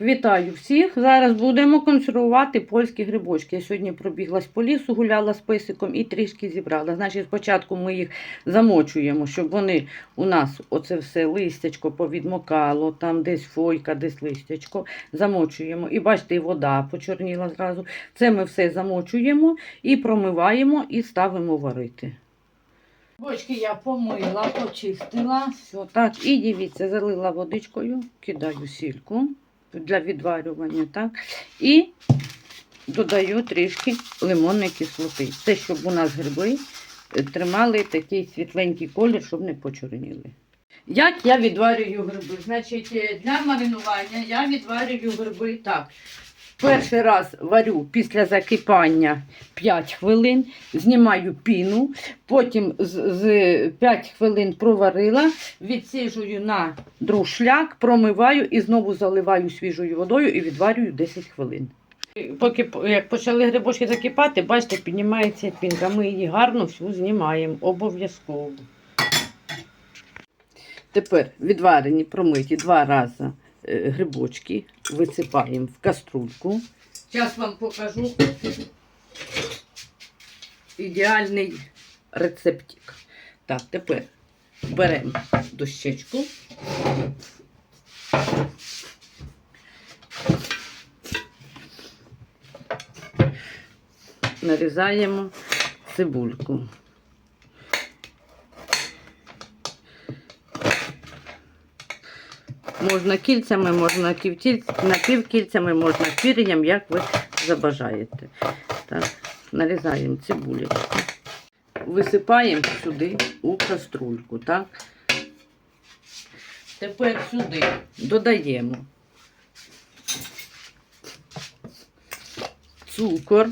Вітаю всіх! Зараз будемо консервувати польські грибочки. Я сьогодні пробіглась по лісу, гуляла з писиком і трішки зібрала. Значить, спочатку ми їх замочуємо, щоб вони у нас оце все листячко повідмокало, там десь фойка, десь листячко. Замочуємо. І бачите, вода почорніла зразу. Це ми все замочуємо і промиваємо і ставимо варити. Бочки я помила, почистила. Все, так, і дивіться, залила водичкою, кидаю сільку для відварювання, так? І додаю трішки лимонної кислоти. Це щоб у нас гриби е, тримали такий світленький колір, щоб не почорніли. Як я відварюю гриби? Значить, е, для маринування я відварюю гриби так. Перший раз варю після закипання 5 хвилин, знімаю піну, потім з, з 5 хвилин проварила, відсіжую на друшляк, промиваю і знову заливаю свіжою водою і відварюю 10 хвилин. Поки як почали грибочки закипати, бачите, піднімається пінка. Ми її гарно всю знімаємо, обов'язково. Тепер відварені, промиті два рази грибочки висипаємо в каструльку. Зараз вам покажу ідеальний рецептик. Так, тепер беремо дощечку. Нарізаємо цибульку. Можна кільцями, можна напівкільцями, можна пір'ям, як ви забажаєте. Так, нарізаємо цибулечку. Висипаємо сюди у каструльку. Так? Тепер сюди додаємо цукор.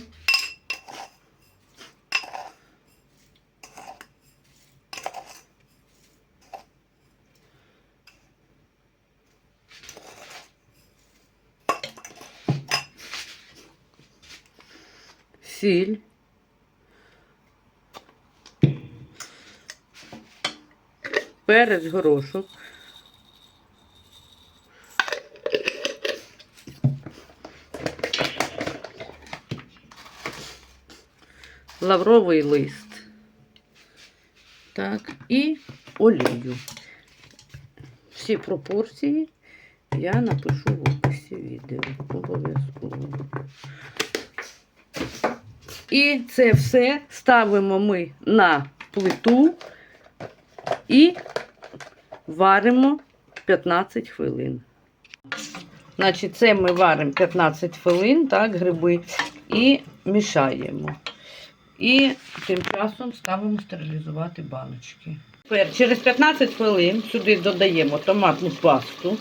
Сіль. Перець горошок. Лавровий лист. Так, і олію. Всі пропорції я напишу в описі відео. Обов'язково. І це все ставимо ми на плиту і варимо 15 хвилин. Значить, це ми варимо 15 хвилин, так, гриби, і мішаємо. І тим часом ставимо стерилізувати баночки. Тепер через 15 хвилин сюди додаємо томатну пасту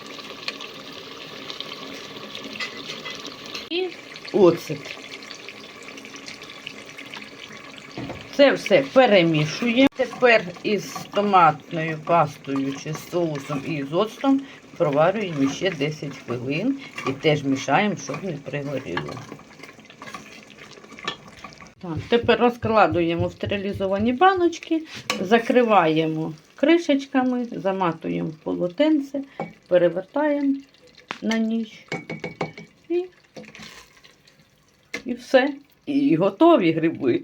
і оцет. Це все перемішуємо. Тепер із томатною пастою чи соусом і з оцтом проварюємо ще 10 хвилин і теж мішаємо, щоб не пригоріло. Так, тепер розкладуємо в стерилізовані баночки, закриваємо кришечками, заматуємо полотенце, перевертаємо на ніч і, і все. І готові гриби.